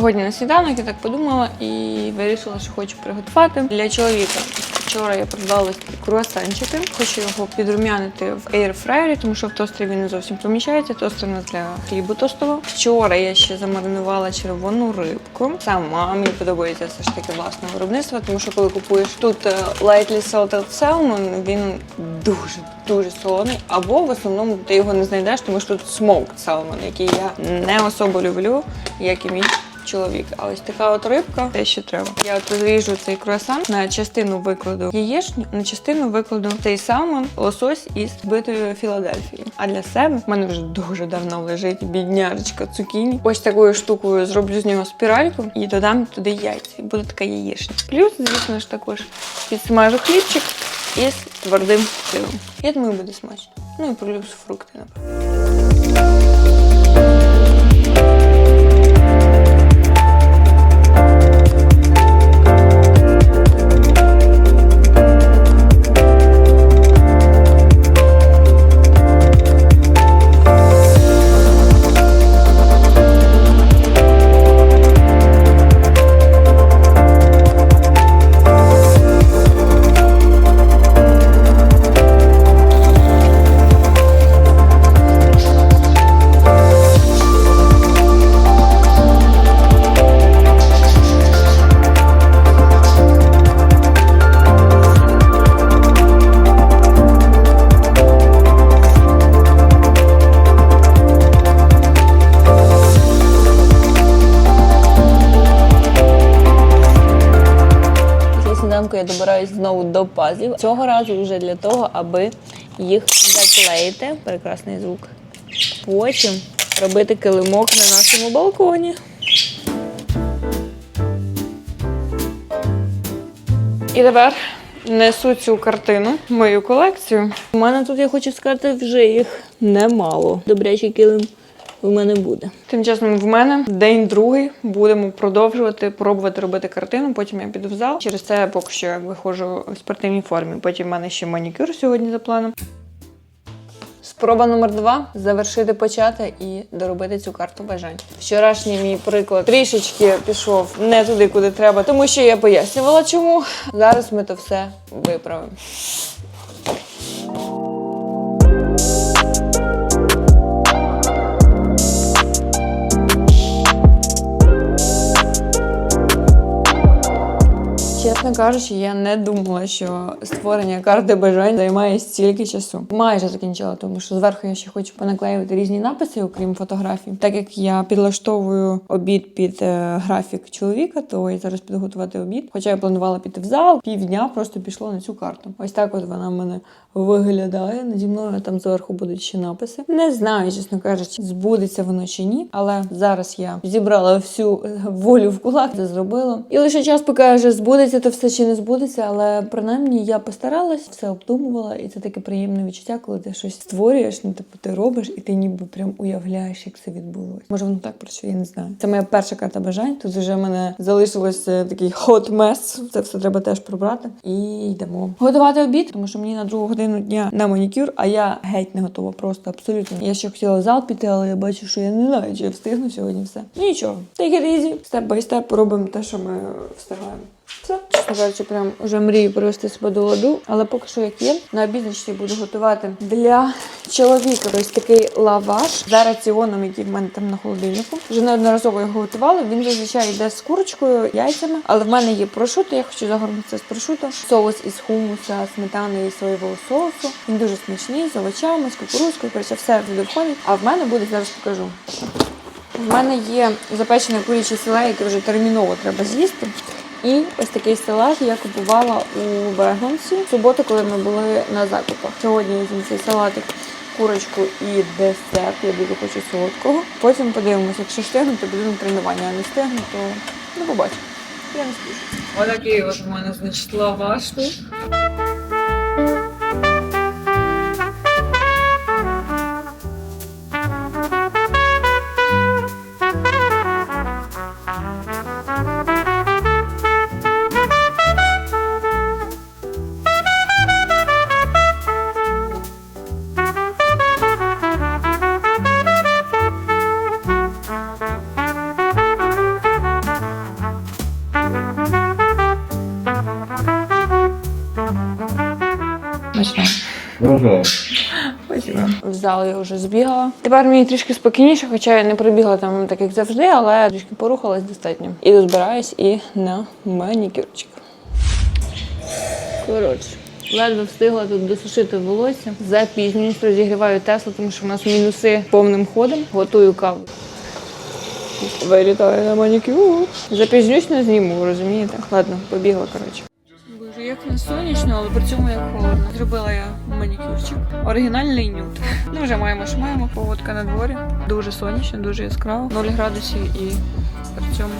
Сьогодні на сніданок я так подумала і вирішила, що хочу приготувати для чоловіка. Вчора я придбала круасанчики. Хочу його підрум'янити в ейрфрайері, тому що в тостері він не зовсім поміщається. Тостер у для хлібу тостового. Вчора я ще замаринувала червону рибку. Сама мені подобається все ж таки власне виробництво, тому що коли купуєш тут е, lightly salted salmon, він дуже дуже солоний. Або в основному ти його не знайдеш, тому що тут smoked salmon, який я не особо люблю, як і мій чоловік. А ось така от рибка, те, що треба. Я от розріжу цей круасан, на частину викладу яєчню, на частину викладу цей салмон, лосось із збитою Філадельфії. А для себе в мене вже дуже давно лежить біднярочка цукіні. Ось такою штукою зроблю з нього спіральку і додам туди яйця. І буде така яєчня. Плюс, звісно ж, також підсмажу хлібчик із твердим сиром. Я думаю, буде смачно. Ну і плюс фрукти, напевно. До пазлів. Цього разу вже для того, аби їх заклеїти. Прекрасний звук. Потім робити килимок на нашому балконі. І тепер несу цю картину, мою колекцію. У мене тут, я хочу сказати, вже їх немало. Добрячий килим у мене буде. Тим часом в мене день другий. Будемо продовжувати пробувати робити картину. Потім я піду в зал. Через це я поки що виходжу в спортивній формі. Потім в мене ще манікюр сьогодні за планом. Спроба номер два завершити почати і доробити цю карту бажань. Вчорашній мій приклад трішечки пішов не туди, куди треба, тому що я пояснювала, чому. Зараз ми то все виправимо. Чесно кажучи, я не думала, що створення карти бажань займає стільки часу. Майже закінчила, тому що зверху я ще хочу понаклеювати різні написи, окрім фотографій. Так як я підлаштовую обід під е, графік чоловіка, то я зараз підготувати обід. Хоча я планувала піти в зал, півдня просто пішло на цю карту. Ось так от вона в мене виглядає. Наді мною там зверху будуть ще написи. Не знаю, чесно кажучи, збудеться воно чи ні. Але зараз я зібрала всю е, волю в кулак, це зробила. І лише час покаже, збудеться все чи не збудеться, але принаймні я постаралась, все обдумувала, і це таке приємне відчуття, коли ти щось створюєш, ну типу ти робиш, і ти ніби прям уявляєш, як це відбулося. Може воно так працює, я не знаю. Це моя перша карта бажань. Тут вже в мене залишилося такий hot mess. Це все треба теж прибрати. І йдемо готувати обід, тому що мені на другу годину дня на манікюр, а я геть не готова. Просто абсолютно. Я ще хотіла в зал піти, але я бачу, що я не знаю, чи я встигну сьогодні все. Нічого. Take it easy. Степ бай степ робимо те, що ми встигаємо. Все, чесно кажучи, прям вже мрію привести себе до ладу, але поки що як є. На обід буду готувати для чоловіка ось такий лаваш за раціоном, який в мене там на холодильнику. Вже неодноразово його готувала. Він зазвичай йде з курочкою, яйцями, але в мене є прошуто. Я хочу загорнути це з прошуто. Соус із хумуса, сметани і соєвого соусу. Він дуже смачний з овочами, з кукурузкою. Коротше, все туди входить. А в мене буде зараз покажу. В мене є запечене куряче філе, яке вже терміново треба з'їсти. І ось такий салат я купувала у Вегансі в суботу, коли ми були на закупах. Сьогодні їм цей салатик, курочку і десерт. Я дуже хочу солодкого. Потім подивимося, якщо встигну, то будемо тренування. А не встигну, то ну побачимо. Я не спішу. Отакий от у мене значить лаваш тут. Спасибо. Зал я вже збігала. Тепер мені трішки спокійніше, хоча я не прибігла там так, як завжди, але трішки порухалась достатньо. І збираюсь і на манікюрчик. Коротше. Ледве встигла тут досушити волосся. Запізнююсь, розігріваю Теслу, тому що в нас мінуси повним ходом. Готую каву. Вилітаю на манікюр. Запізнюсь, не зніму, розумієте? Ладно, побігла, коротше. Як не сонячно, але при цьому як холодно. Зробила я манікюрчик. Оригінальний нюд. Ну, вже маємо, що маємо, погодка на дворі. Дуже сонячно, дуже яскраво. 0 градусів і при цьому.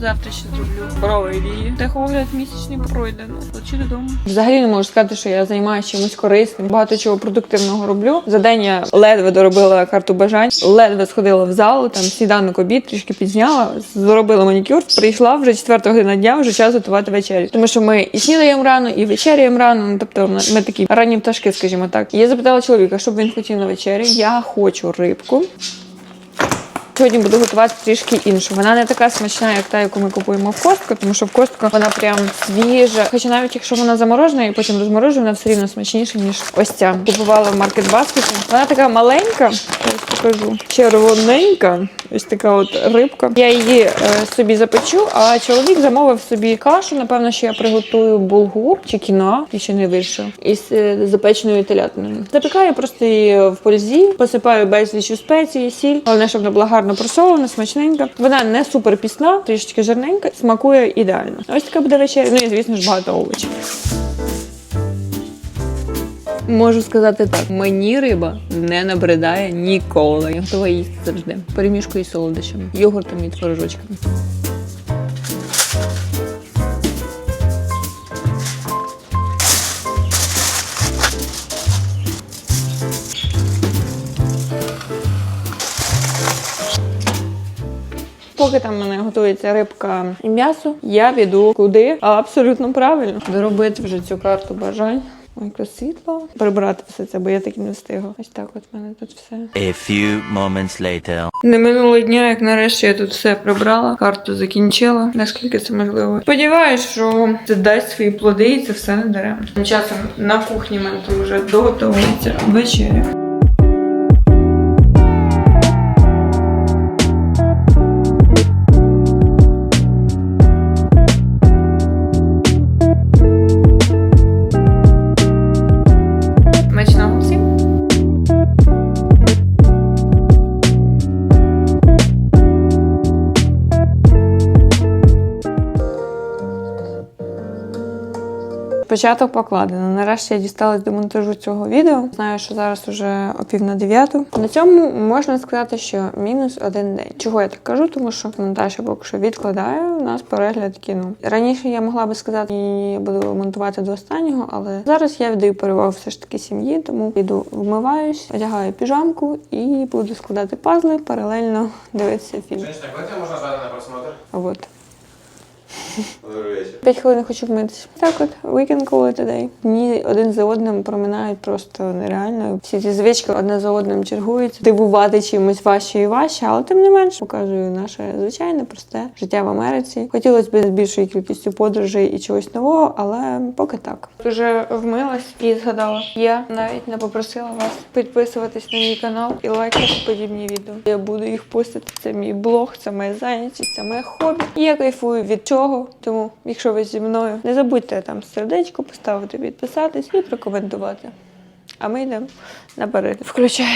Завтра ще зроблю брови вії. Техогляд місячний пройдено. Лечу додому. Взагалі не можу сказати, що я займаюся чимось корисним. Багато чого продуктивного роблю. За день я ледве доробила карту бажань, ледве сходила в зал, там сніданок обід, трішки підзняла, зробила манікюр. Прийшла вже четверта година дня, вже час готувати вечерю. Тому що ми і снідаємо рано, і вечеряємо рано. Ну, тобто ми- ми такі ранні пташки, скажімо так. Я запитала чоловіка, що б він хотів на вечерю. Я хочу рибку. Сьогодні буду готувати трішки іншу. Вона не така смачна, як та, яку ми купуємо в костку, тому що в костку вона прям свіжа. Хоча навіть якщо вона заморожена і потім розморожена, вона все рівно смачніша, ніж ось ця. Купувала в маркет баскеті. Вона така маленька, ось покажу. Червоненька, ось така от рибка. Я її е, собі запечу, а чоловік замовив собі кашу. Напевно, що я приготую булгур чи кіно, і ще не вийшов, із е, запеченою телятиною. Запікаю просто її в пользі, посипаю безліч у спеції, сіль. Головне, щоб вона була гарно просолена, смачненька. Вона не супер пісна, трішечки жирненька, смакує ідеально. Ось така буде вечеря. Ну і звісно ж багато овочів. Можу сказати так: мені риба не набридає ніколи. Я готова їсти завжди. Перемішкою солодощами, йогуртом і творожочками. Поки там в мене готується рибка і м'ясо, я піду куди? А, абсолютно правильно. Доробити вже цю карту бажань. Ой, світло. Прибрати все це, бо я так і не встигла. Ось так от в мене тут все. A few moments later. Не минуло дня, як нарешті я тут все прибрала, карту закінчила. Наскільки це можливо? Сподіваюсь, що це дасть свої плоди і це все не даремно. Тим часом на кухні мене тут вже доготовується вечеря. Початок покладено. Нарешті я дісталась до монтажу цього відео. Знаю, що зараз уже о пів на дев'яту. На цьому можна сказати, що мінус один день. Чого я так кажу? Тому що монтаж я поки що відкладаю. У нас перегляд кіно. Раніше я могла би сказати, і буду монтувати до останнього, але зараз я віддаю перевагу все ж таки сім'ї, тому йду вмиваюсь, одягаю піжамку і буду складати пазли, паралельно дивитися фільм. Женщина, коли тебе можна дати на просмотр? От. П'ять хвилин хочу вмитися. Так от, we can call it a day. Дні один за одним проминають просто нереально. Всі ці звички одне за одним чергують. Дивувати чимось важче і важче, але тим не менш показую наше звичайне, просте життя в Америці. Хотілося б з більшою кількістю подорожей і чогось нового, але поки так. Уже вмилась і згадала. Я навіть не попросила вас підписуватись на мій канал і лайкати подібні відео. Я буду їх постити. Це мій блог, це моя зайнятість, це моє хобі. І я кайфую від чого. Тому, якщо ви зі мною, не забудьте там сердечко поставити, підписатись і прокоментувати. А ми йдемо наперед. Включаю.